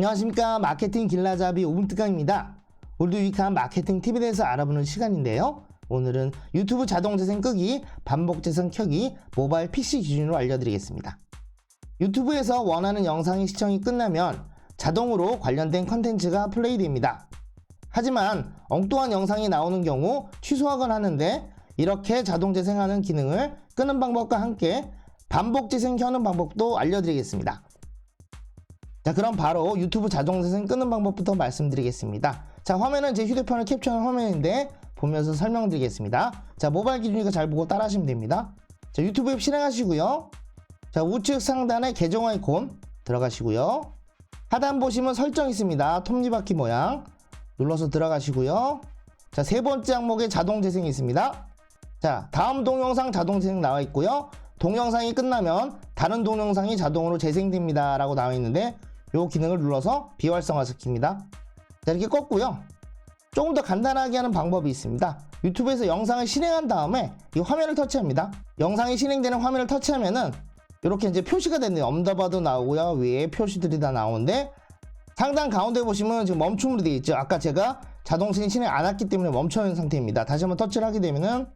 안녕하십니까 마케팅 길라잡이 오분특강입니다. 오늘도 유익한 마케팅 팁에 대해서 알아보는 시간인데요. 오늘은 유튜브 자동 재생 끄기, 반복 재생 켜기, 모바일 PC 기준으로 알려드리겠습니다. 유튜브에서 원하는 영상의 시청이 끝나면 자동으로 관련된 컨텐츠가 플레이됩니다. 하지만 엉뚱한 영상이 나오는 경우 취소하곤 하는데 이렇게 자동 재생하는 기능을 끄는 방법과 함께 반복 재생 켜는 방법도 알려드리겠습니다. 자 그럼 바로 유튜브 자동 재생 끄는 방법부터 말씀드리겠습니다. 자 화면은 제 휴대폰을 캡처한 화면인데 보면서 설명드리겠습니다. 자 모바일 기준이니까 잘 보고 따라 하시면 됩니다. 자 유튜브 앱 실행하시고요. 자 우측 상단에 계정 아이콘 들어가시고요. 하단 보시면 설정 있습니다. 톱니바퀴 모양 눌러서 들어가시고요. 자 세 번째 항목에 자동 재생이 있습니다. 자 다음 동영상 자동 재생 나와 있고요. 동영상이 끝나면 다른 동영상이 자동으로 재생됩니다 라고 나와 있는데 이 기능을 눌러서 비활성화 시킵니다. 자 이렇게 껐고요. 조금 더 간단하게 하는 방법이 있습니다. 유튜브에서 영상을 실행한 다음에 이 화면을 터치합니다. 영상이 실행되는 화면을 터치하면은 이렇게 이제 표시가 됐네요. 엄더바도 나오고요. 위에 표시들이 다 나오는데 상단 가운데 보시면 지금 멈춤으로 되어 있죠. 아까 제가 자동 실행 안 했기 때문에 멈춰 있는 상태입니다. 다시 한번 터치를 하게 되면은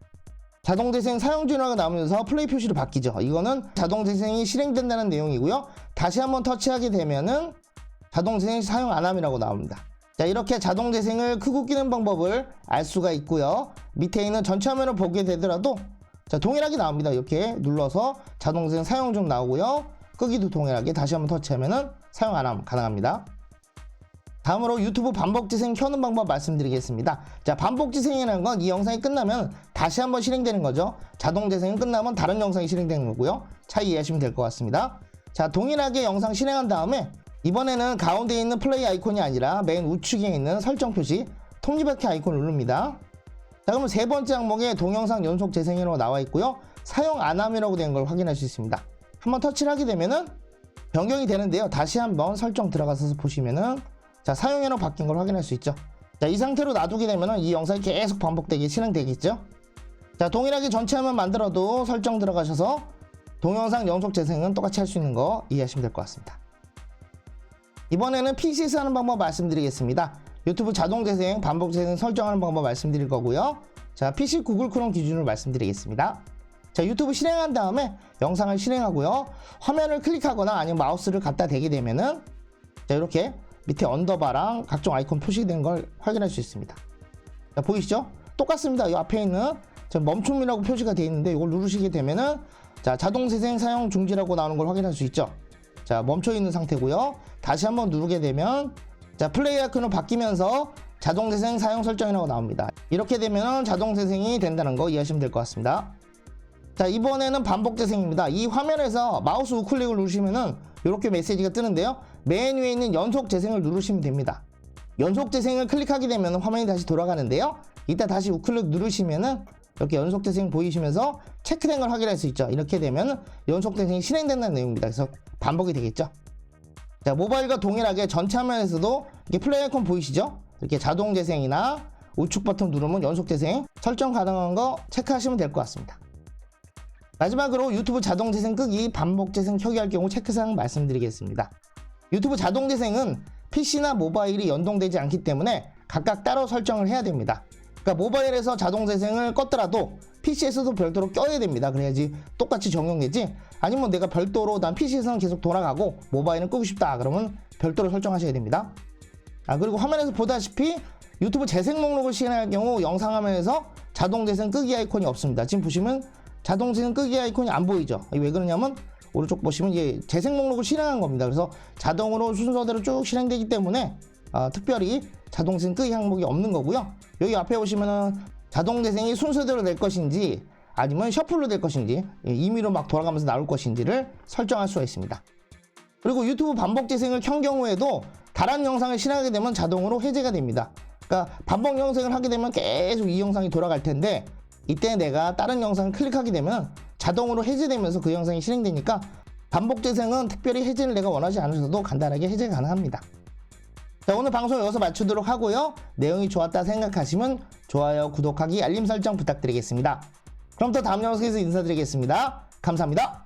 자동 재생 사용 전화가 나오면서 플레이 표시로 바뀌죠. 이거는 자동 재생이 실행된다는 내용이고요. 다시 한번 터치하게 되면은 자동 재생 사용 안 함이라고 나옵니다. 자, 이렇게 자동 재생을 크고 끼는 방법을 알 수가 있고요. 밑에 있는 전체 화면을 보게 되더라도 자, 동일하게 나옵니다. 이렇게 눌러서 자동 재생 사용 중 나오고요. 끄기도 동일하게 다시 한번 터치하면은 사용 안함 가능합니다. 다음으로 유튜브 반복 재생 켜는 방법 말씀드리겠습니다. 자, 반복 재생이라는 건 이 영상이 끝나면 다시 한번 실행되는 거죠. 자동 재생은 끝나면 다른 영상이 실행되는 거고요. 차이 이해하시면 될 것 같습니다. 자, 동일하게 영상 실행한 다음에 이번에는 가운데 있는 플레이 아이콘이 아니라 맨 우측에 있는 설정 표시 톱니바퀴 아이콘을 누릅니다. 자, 그러면 세 번째 항목에 동영상 연속 재생이라고 나와 있고요. 사용 안 함이라고 된 걸 확인할 수 있습니다. 한번 터치를 하게 되면은 변경이 되는데요. 다시 한번 설정 들어가서 보시면은 자, 사용해로 바뀐 걸 확인할 수 있죠. 자, 이 상태로 놔두게 되면 이 영상이 계속 반복되게 실행되겠죠. 자, 동일하게 전체 화면 만들어도 설정 들어가셔서 동영상 연속 재생은 똑같이 할 수 있는 거 이해하시면 될 것 같습니다. 이번에는 PC에서 하는 방법 말씀드리겠습니다. 유튜브 자동 재생, 반복 재생 설정하는 방법 말씀드릴 거고요. 자, PC 구글 크롬 기준으로 말씀드리겠습니다. 자, 유튜브 실행한 다음에 영상을 실행하고요. 화면을 클릭하거나 아니면 마우스를 갖다 대게 되면은 자, 이렇게 밑에 언더바랑 각종 아이콘 표시된 걸 확인할 수 있습니다. 자, 보이시죠? 똑같습니다. 이 앞에 있는 저 멈춤이라고 표시가 되어 있는데 이걸 누르시게 되면은 자, 자동 재생 사용 중지라고 나오는 걸 확인할 수 있죠. 자, 멈춰 있는 상태고요. 다시 한번 누르게 되면 자, 플레이 아이콘으로 바뀌면서 자동 재생 사용 설정이라고 나옵니다. 이렇게 되면 자동 재생이 된다는 거 이해하시면 될 것 같습니다. 자, 이번에는 반복 재생입니다. 이 화면에서 마우스 우클릭을 누르시면은 이렇게 메시지가 뜨는데요. 맨 위에 있는 연속 재생을 누르시면 됩니다. 연속 재생을 클릭하게 되면 화면이 다시 돌아가는데요. 이따 다시 우클릭 누르시면은 이렇게 연속 재생 보이시면서 체크된 걸 확인할 수 있죠. 이렇게 되면 연속 재생이 실행된다는 내용입니다. 그래서 반복이 되겠죠. 자, 모바일과 동일하게 전체 화면에서도 이렇게 플레이 아이콘 보이시죠? 이렇게 자동 재생이나 우측 버튼 누르면 연속 재생 설정 가능한 거 체크하시면 될 것 같습니다. 마지막으로 유튜브 자동 재생 끄기, 반복 재생 켜기 할 경우 체크사항 말씀드리겠습니다. 유튜브 자동 재생은 PC나 모바일이 연동되지 않기 때문에 각각 따로 설정을 해야 됩니다. 그러니까 모바일에서 자동 재생을 껐더라도 PC에서도 별도로 껴야 됩니다. 그래야지 똑같이 적용되지. 아니면 내가 별도로 난 PC에서는 계속 돌아가고 모바일은 끄고 싶다. 그러면 별도로 설정하셔야 됩니다. 아 그리고 화면에서 보다시피 유튜브 재생 목록을 실행할 경우 영상 화면에서 자동 재생 끄기 아이콘이 없습니다. 지금 보시면 자동 재생 끄기 아이콘이 안 보이죠? 왜 그러냐면 오른쪽 보시면 이게 재생 목록을 실행한 겁니다. 그래서 자동으로 순서대로 쭉 실행되기 때문에 어, 특별히 자동 끄기 항목이 없는 거고요. 여기 앞에 보시면은 자동 재생이 순서대로 될 것인지 아니면 셔플로 될 것인지 예, 임의로 막 돌아가면서 나올 것인지를 설정할 수가 있습니다. 그리고 유튜브 반복 재생을 켠 경우에도 다른 영상을 실행하게 되면 자동으로 해제가 됩니다. 그러니까 반복 영상을 하게 되면 계속 이 영상이 돌아갈 텐데 이때 내가 다른 영상을 클릭하게 되면 자동으로 해제되면서 그 영상이 실행되니까 반복 재생은 특별히 해제를 내가 원하지 않으셔도 간단하게 해제 가능합니다. 자, 오늘 방송 여기서 마치도록 하고요. 내용이 좋았다 생각하시면 좋아요, 구독하기, 알림 설정 부탁드리겠습니다. 그럼 또 다음 영상에서 인사드리겠습니다. 감사합니다.